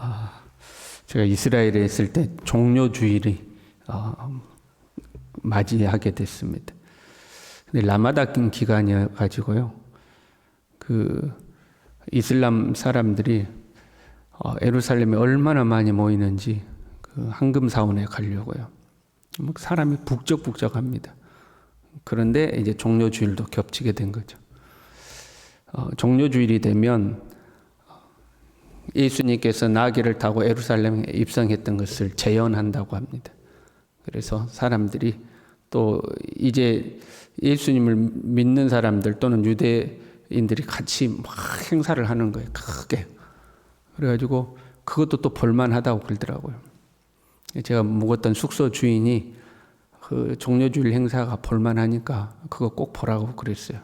아, 제가 이스라엘에 있을 때 종료주일이 어, 맞이하게 됐습니다. 근데 라마단 기간이어 가지고요. 그 이슬람 사람들이 어, 에루살렘에 얼마나 많이 모이는지 그 황금 사원에 가려고요. 뭐 사람이 북적북적합니다. 그런데 이제 종료주일도 겹치게 된 거죠. 어, 종료주일이 되면 예수님께서 나귀를 타고 에루살렘에 입성했던 것을 재현한다고 합니다. 그래서 사람들이 또 이제 예수님을 믿는 사람들 또는 유대인들이 같이 막 행사를 하는 거예요. 크게. 그래가지고 그것도 또 볼만하다고 그러더라고요. 제가 묵었던 숙소 주인이 그 종료주일 행사가 볼만하니까 그거 꼭 보라고 그랬어요.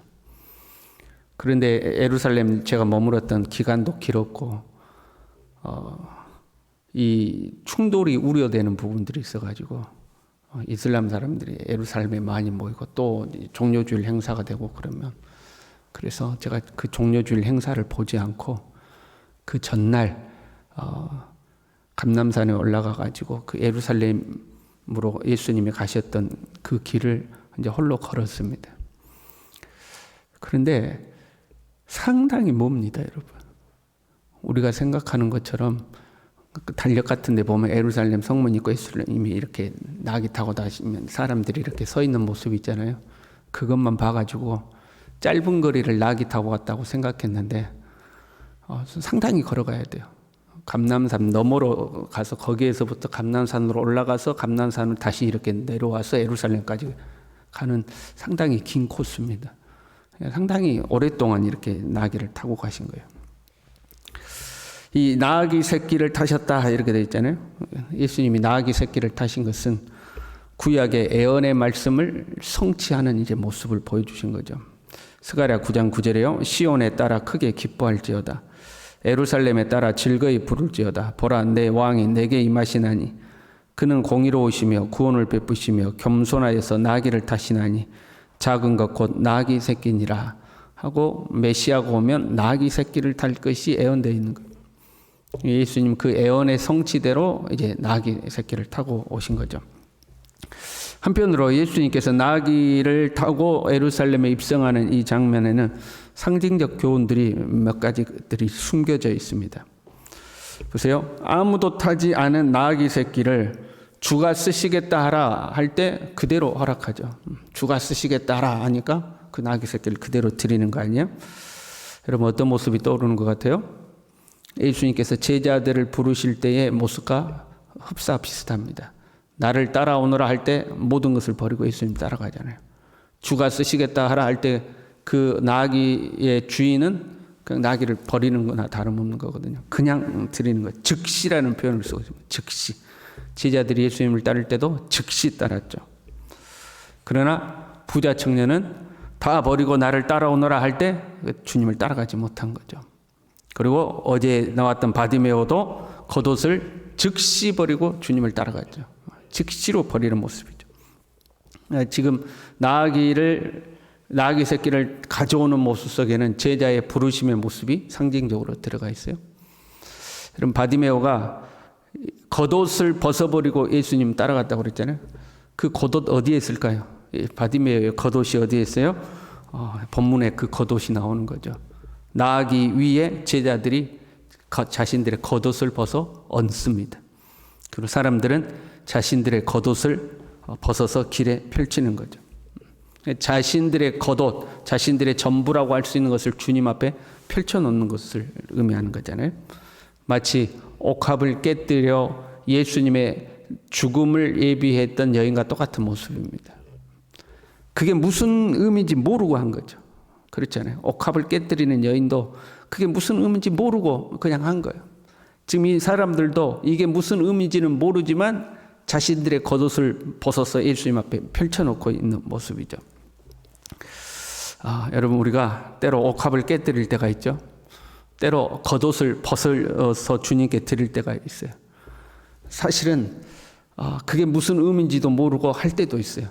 그런데 에루살렘 제가 머물었던 기간도 길었고 어, 이 충돌이 우려되는 부분들이 있어가지고 어, 이슬람 사람들이 에루살렘에 많이 모이고 또 종료주일 행사가 되고 그러면 그래서 제가 그 종료주일 행사를 보지 않고 그 전날 어, 감남산에 올라가 가지고 그 예루살렘으로 예수님이 가셨던 그 길을 이제 홀로 걸었습니다. 그런데 상당히 멉니다, 여러분. 우리가 생각하는 것처럼 그 달력 같은 데 보면 예루살렘 성문 있고 예수님이 이렇게 나귀 타고 다시면 사람들이 이렇게 서 있는 모습이 있잖아요. 그것만 봐가지고 짧은 거리를 나귀 타고 왔다고 생각했는데 어, 상당히 걸어가야 돼요. 감남산 너머로 가서 거기에서부터 감남산으로 올라가서 감남산을 다시 이렇게 내려와서 예루살렘까지 가는 상당히 긴 코스입니다. 상당히 오랫동안 이렇게 나귀를 타고 가신 거예요. 이 나귀 새끼를 타셨다 이렇게 되어 있잖아요. 예수님이 나귀 새끼를 타신 것은 구약의 애언의 말씀을 성취하는 이제 모습을 보여주신 거죠. 스가랴 9장 9절에요. 시온에 따라 크게 기뻐할지어다. 에루살렘에 따라 즐거이 부를지어다. 보라 내 왕이 내게 임하시나니 그는 공의로우시며 구원을 베푸시며 겸손하여서 나귀를 타시나니 작은 것 곧 나귀 새끼니라 하고 메시아가 오면 나귀 새끼를 탈 것이 애언되어 있는 거 예수님 그 애언의 성취대로 이제 나귀 새끼를 타고 오신 거죠. 한편으로 예수님께서 나귀를 타고 에루살렘에 입성하는 이 장면에는 상징적 교훈들이 몇 가지들이 숨겨져 있습니다. 보세요. 아무도 타지 않은 나귀 새끼를 주가 쓰시겠다 하라 할 때 그대로 허락하죠. 주가 쓰시겠다 하라 하니까 그 나귀 새끼를 그대로 드리는 거 아니에요? 여러분 어떤 모습이 떠오르는 것 같아요? 예수님께서 제자들을 부르실 때의 모습과 흡사 비슷합니다. 나를 따라오너라 할 때 모든 것을 버리고 예수님 따라가잖아요. 주가 쓰시겠다 하라 할 때 그 나귀의 주인은 그 나귀를 버리는 거나 다름없는 거거든요. 그냥 드리는 거. 즉시라는 표현을 쓰고 있습니다. 즉시. 제자들이 예수님을 따를 때도 즉시 따랐죠. 그러나 부자 청년은 다 버리고 나를 따라오너라 할 때 주님을 따라가지 못한 거죠. 그리고 어제 나왔던 바디메오도 겉옷을 즉시 버리고 주님을 따라갔죠. 즉시로 버리는 모습이죠. 지금 나귀를 나귀 새끼를 가져오는 모습 속에는 제자의 부르심의 모습이 상징적으로 들어가 있어요. 여러분 바디메오가 겉옷을 벗어버리고 예수님 따라갔다고 그랬잖아요. 그 겉옷 어디에 있을까요? 바디메오의 겉옷이 어디에 있어요? 어, 본문에 그 겉옷이 나오는 거죠. 나귀 위에 제자들이 자신들의 겉옷을 벗어 얹습니다. 그리고 사람들은 자신들의 겉옷을 벗어서 길에 펼치는 거죠. 자신들의 겉옷, 자신들의 전부라고 할 수 있는 것을 주님 앞에 펼쳐놓는 것을 의미하는 거잖아요. 마치 옥합을 깨뜨려 예수님의 죽음을 예비했던 여인과 똑같은 모습입니다. 그게 무슨 의미인지 모르고 한 거죠. 그렇잖아요. 옥합을 깨뜨리는 여인도 그게 무슨 의미인지 모르고 그냥 한 거예요. 지금 이 사람들도 이게 무슨 의미인지는 모르지만 자신들의 겉옷을 벗어서 예수님 앞에 펼쳐놓고 있는 모습이죠. 아, 여러분 우리가 때로 옥합을 깨뜨릴 때가 있죠. 때로 겉옷을 벗어서 주님께 드릴 때가 있어요. 사실은 아, 그게 무슨 의미인지도 모르고 할 때도 있어요.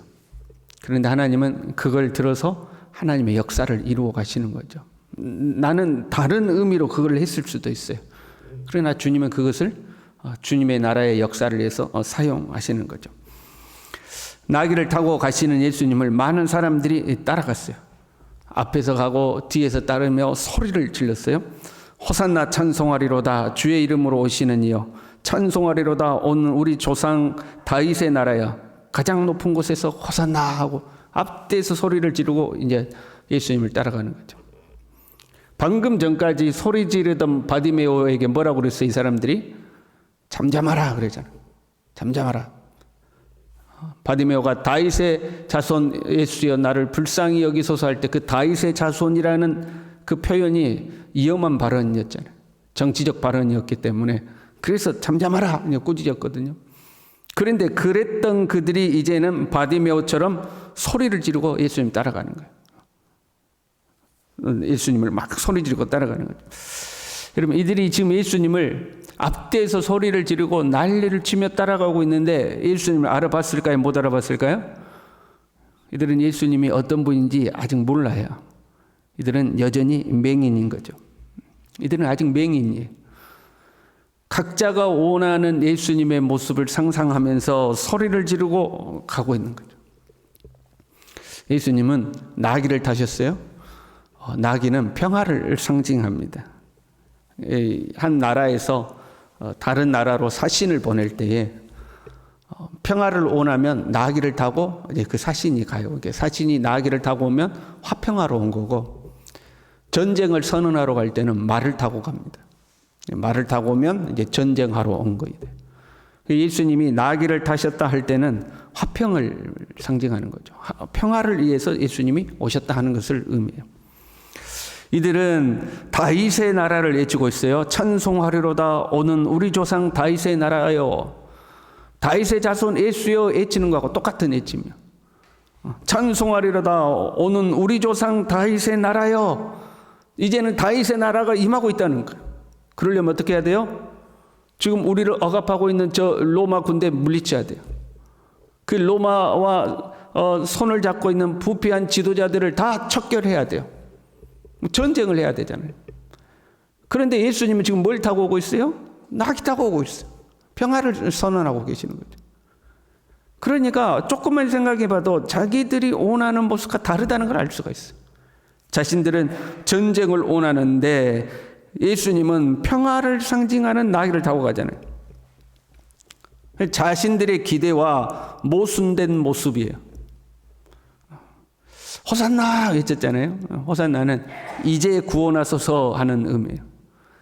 그런데 하나님은 그걸 들어서 하나님의 역사를 이루어 가시는 거죠. 나는 다른 의미로 그걸 했을 수도 있어요. 그러나 주님은 그것을 어, 주님의 나라의 역사를 위해서 어, 사용하시는 거죠. 나귀를 타고 가시는 예수님을 많은 사람들이 따라갔어요. 앞에서 가고 뒤에서 따르며 소리를 질렀어요. 호산나 찬송하리로다 주의 이름으로 오시는 이여 찬송하리로다 온 우리 조상 다윗의 나라여 가장 높은 곳에서 호산나 하고 앞뒤에서 소리를 지르고 이제 예수님을 따라가는 거죠. 방금 전까지 소리 지르던 바디메오에게 뭐라고 그랬어요? 이 사람들이 잠잠하라 그러잖아. 잠잠하라. 바디메오가 다윗의 자손 예수여 나를 불쌍히 여기소서 할 때 그 다윗의 자손이라는 그 표현이 위험한 발언이었잖아요. 정치적 발언이었기 때문에 그래서 잠잠하라 꾸짖었거든요. 그런데 그랬던 그들이 이제는 바디메오처럼 소리를 지르고 예수님 따라가는 거예요. 예수님을 막 소리 지르고 따라가는 거죠. 여러분 이들이 지금 예수님을 앞대에서 소리를 지르고 난리를 치며 따라가고 있는데 예수님을 알아봤을까요? 못 알아봤을까요? 이들은 예수님이 어떤 분인지 아직 몰라요. 이들은 여전히 맹인인 거죠. 이들은 아직 맹인이에요. 각자가 원하는 예수님의 모습을 상상하면서 소리를 지르고 가고 있는 거죠. 예수님은 나귀를 타셨어요. 어, 나귀는 평화를 상징합니다. 한 나라에서 어, 다른 나라로 사신을 보낼 때에 어, 평화를 원하면 나귀를 타고 그 사신이 가요. 사신이 나귀를 타고 오면 화평하러 온 거고 전쟁을 선언하러 갈 때는 말을 타고 갑니다. 말을 타고 오면 이제 전쟁하러 온 거예요. 예수님이 나귀를 타셨다 할 때는 화평을 상징하는 거죠. 평화를 위해서 예수님이 오셨다 하는 것을 의미해요. 이들은 다윗의 나라를 외치고 있어요. 찬송하리로다 오는 우리 조상 다윗의 나라여. 다윗의 자손 예수여 외치는 거하고 똑같은 외침이요. 찬송하리로다 오는 우리 조상 다윗의 나라여. 이제는 다윗의 나라가 임하고 있다는 거예요. 그러려면 어떻게 해야 돼요? 지금 우리를 억압하고 있는 저 로마 군대 물리쳐야 돼요. 그 로마와 어, 손을 잡고 있는 부패한 지도자들을 다 척결해야 돼요. 전쟁을 해야 되잖아요. 그런데 예수님은 지금 뭘 타고 오고 있어요? 낙이 타고 오고 있어요. 평화를 선언하고 계시는 거죠. 그러니까 조금만 생각해 봐도 자기들이 원하는 모습과 다르다는 걸 알 수가 있어요. 자신들은 전쟁을 원하는데 예수님은 평화를 상징하는 나귀를 타고 가잖아요. 자신들의 기대와 모순된 모습이에요. 호산나 외쳤잖아요. 호산나는 이제 구원하소서 하는 의미예요.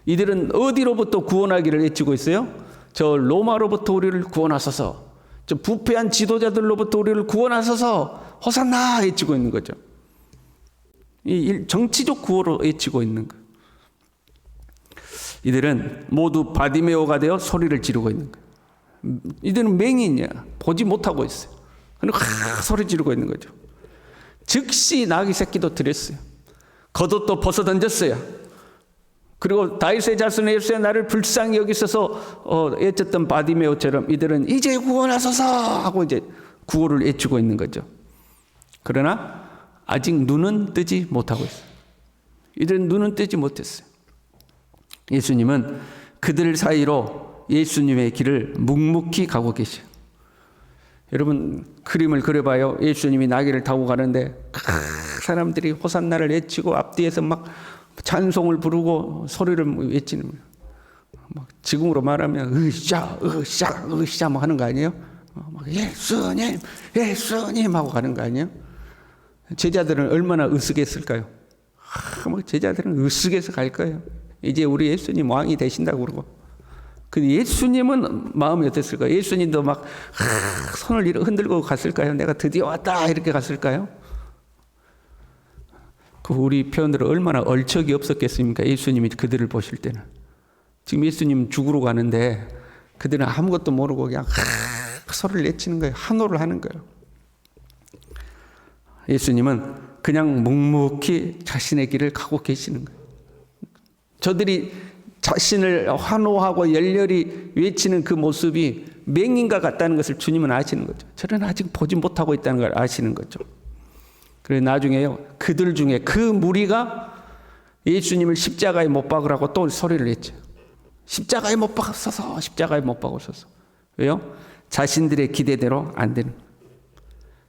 이들은 어디로부터 구원하기를 외치고 있어요? 저 로마로부터 우리를 구원하소서. 저 부패한 지도자들로부터 우리를 구원하소서. 호산나 외치고 있는 거죠. 이 정치적 구호로 외치고 있는 거. 이들은 모두 바디메오가 되어 소리를 지르고 있는 거예요. 이들은 맹인이야. 보지 못하고 있어요. 그리고 소리 지르고 있는 거죠. 즉시 나귀 새끼도 드렸어요. 겉옷도 벗어 던졌어요. 그리고 다윗의 자손 예수의 나를 불쌍히 여기셔서 어, 애쳤던 바디메오처럼 이들은 이제 구원하소서 하고 이제 구호를 외치고 있는 거죠. 그러나 아직 눈은 뜨지 못하고 있어요. 이들은 눈은 뜨지 못했어요. 예수님은 그들 사이로 예수님의 길을 묵묵히 가고 계셔요. 여러분 그림을 그려봐요. 예수님이 나귀를 타고 가는데 사람들이 호산나를 외치고 앞뒤에서 막 찬송을 부르고 소리를 외치는 거예요. 막 지금으로 말하면 으쌰 으쌰 으쌰 뭐 하는 거 아니에요? 어, 막 예수님 예수님 하고 가는 거 아니에요? 제자들은 얼마나 으쓱했을까요? 아, 뭐 제자들은 으쓱해서 갈 거예요. 이제 우리 예수님 왕이 되신다고 그러고 그 예수님은 마음이 어땠을까요? 예수님도 막 하, 손을 흔들고 갔을까요? 내가 드디어 왔다 이렇게 갔을까요? 그 우리 표현대로 얼마나 얼척이 없었겠습니까? 예수님이 그들을 보실 때는 지금 예수님 죽으러 가는데 그들은 아무것도 모르고 그냥 하, 소리를 내치는 거예요. 한호를 하는 거예요. 예수님은 그냥 묵묵히 자신의 길을 가고 계시는 거예요. 저들이 자신을 환호하고 열렬히 외치는 그 모습이 맹인과 같다는 것을 주님은 아시는 거죠. 저는 아직 보지 못하고 있다는 걸 아시는 거죠. 그래 나중에요. 그들 중에 그 무리가 예수님을 십자가에 못 박으라고 또 소리를 했죠. 십자가에 못 박았어서 십자가에 못 박았어서 왜요? 자신들의 기대대로 안 되는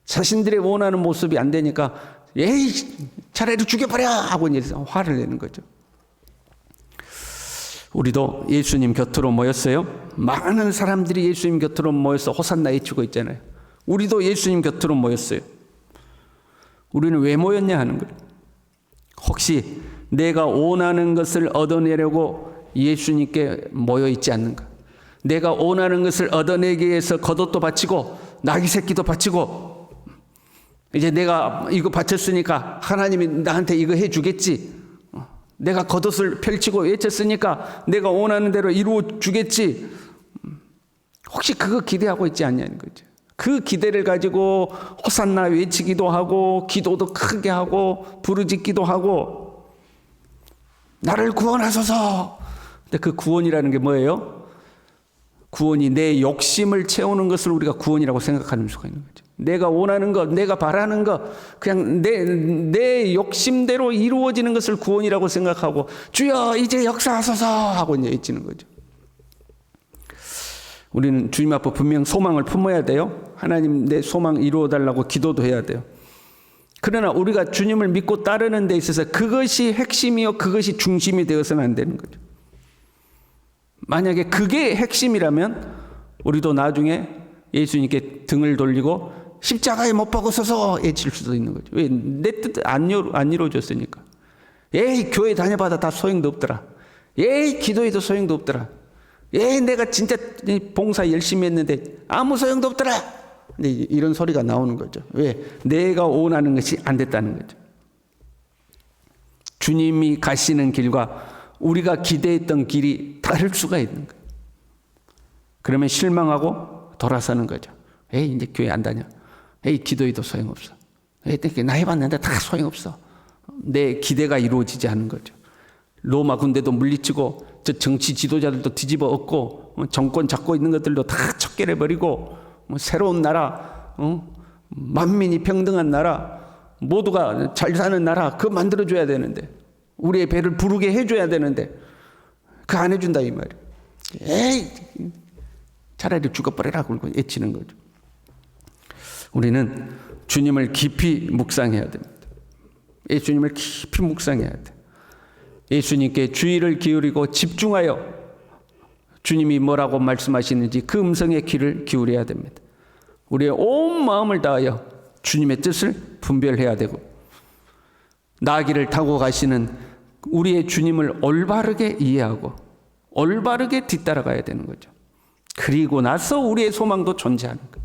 자신들의 원하는 모습이 안 되니까 에이 차라리 죽여버려 하고 이제 화를 내는 거죠. 우리도 예수님 곁으로 모였어요. 많은 사람들이 예수님 곁으로 모여서 호산나 외치고 있잖아요. 우리도 예수님 곁으로 모였어요. 우리는 왜 모였냐 하는 거예요. 혹시 내가 원하는 것을 얻어내려고 예수님께 모여 있지 않는가? 내가 원하는 것을 얻어내기 위해서 겉옷도 바치고 나귀 새끼도 바치고 이제 내가 이거 바쳤으니까 하나님이 나한테 이거 해 주겠지. 내가 겉옷을 펼치고 외쳤으니까 내가 원하는 대로 이루어 주겠지. 혹시 그거 기대하고 있지 않냐는 거죠. 그 기대를 가지고 호산나 외치기도 하고 기도도 크게 하고 부르짖기도 하고 나를 구원하소서. 근데 그 구원이라는 게 뭐예요? 구원이 내 욕심을 채우는 것을 우리가 구원이라고 생각하는 수가 있는 거죠. 내가 원하는 것, 내가 바라는 것, 그냥 내, 내 욕심대로 이루어지는 것을 구원이라고 생각하고, 주여, 이제 역사하소서! 하고 이제 외치는 거죠. 우리는 주님 앞에 분명 소망을 품어야 돼요. 하나님 내 소망 이루어 달라고 기도도 해야 돼요. 그러나 우리가 주님을 믿고 따르는 데 있어서 그것이 핵심이요, 그것이 중심이 되어서는 안 되는 거죠. 만약에 그게 핵심이라면 우리도 나중에 예수님께 등을 돌리고 십자가에 못 박아 서서 애칠 수도 있는 거죠. 왜? 내 뜻안안 이루어졌으니까. 에이, 교회 다녀봐도 다 소용도 없더라. 에이, 기도해도 소용도 없더라. 에이, 내가 진짜 봉사 열심히 했는데 아무 소용도 없더라. 이런 소리가 나오는 거죠. 왜? 내가 원하는 것이 안 됐다는 거죠. 주님이 가시는 길과 우리가 기대했던 길이 다를 수가 있는 거예요. 그러면 실망하고 돌아서는 거죠. 에이, 이제 교회 안 다녀. 에이, 기도해도 소용없어. 에이, 나 해봤는데 다 소용없어. 내 기대가 이루어지지 않은 거죠. 로마 군대도 물리치고, 저 정치 지도자들도 뒤집어 엎고, 어, 정권 잡고 있는 것들도 다 척결해 버리고, 뭐 새로운 나라, 어? 만민이 평등한 나라, 모두가 잘 사는 나라, 그거 만들어 줘야 되는데, 우리의 배를 부르게 해줘야 되는데, 그 안 해준다, 이 말이에요. 에이, 차라리 죽어버려라, 그러고 애치는 거죠. 우리는 주님을 깊이 묵상해야 됩니다. 예수님을 깊이 묵상해야 돼. 예수님께 주의를 기울이고 집중하여 주님이 뭐라고 말씀하시는지 그 음성의 귀를 기울여야 됩니다. 우리의 온 마음을 다하여 주님의 뜻을 분별해야 되고 나귀를 타고 가시는 우리의 주님을 올바르게 이해하고 올바르게 뒤따라가야 되는 거죠. 그리고 나서 우리의 소망도 존재하는 거예요.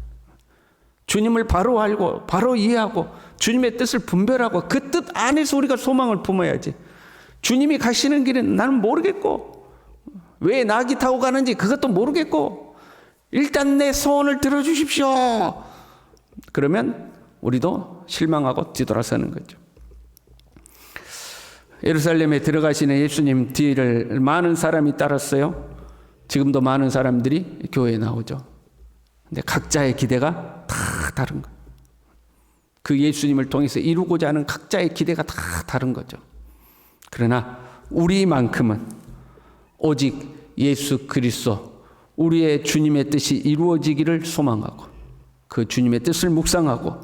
주님을 바로 알고 바로 이해하고 주님의 뜻을 분별하고 그 뜻 안에서 우리가 소망을 품어야지. 주님이 가시는 길은 나는 모르겠고 왜 나귀 타고 가는지 그것도 모르겠고 일단 내 소원을 들어주십시오. 그러면 우리도 실망하고 뒤돌아서는 거죠. 예루살렘에 들어가시는 예수님 뒤를 많은 사람이 따랐어요. 지금도 많은 사람들이 교회에 나오죠. 근데 각자의 기대가 다 다른 거예요. 그 예수님을 통해서 이루고자 하는 각자의 기대가 다 다른 거죠. 그러나 우리만큼은 오직 예수 그리스도 우리의 주님의 뜻이 이루어지기를 소망하고 그 주님의 뜻을 묵상하고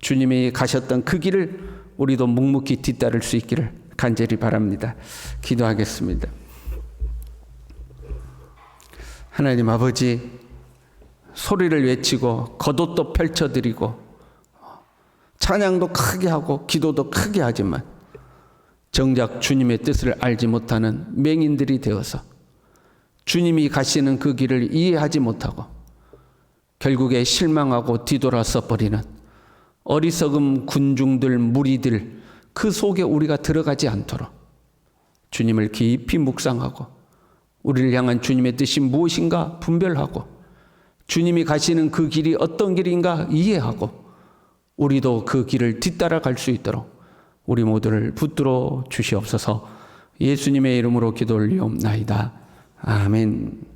주님이 가셨던 그 길을 우리도 묵묵히 뒤따를 수 있기를 간절히 바랍니다. 기도하겠습니다. 하나님 아버지 소리를 외치고 겉옷도 펼쳐드리고 찬양도 크게 하고 기도도 크게 하지만 정작 주님의 뜻을 알지 못하는 맹인들이 되어서 주님이 가시는 그 길을 이해하지 못하고 결국에 실망하고 뒤돌아서 버리는 어리석음 군중들 무리들 그 속에 우리가 들어가지 않도록 주님을 깊이 묵상하고 우리를 향한 주님의 뜻이 무엇인가 분별하고 주님이 가시는 그 길이 어떤 길인가 이해하고 우리도 그 길을 뒤따라 갈 수 있도록 우리 모두를 붙들어 주시옵소서 예수님의 이름으로 기도 올리옵나이다. 아멘.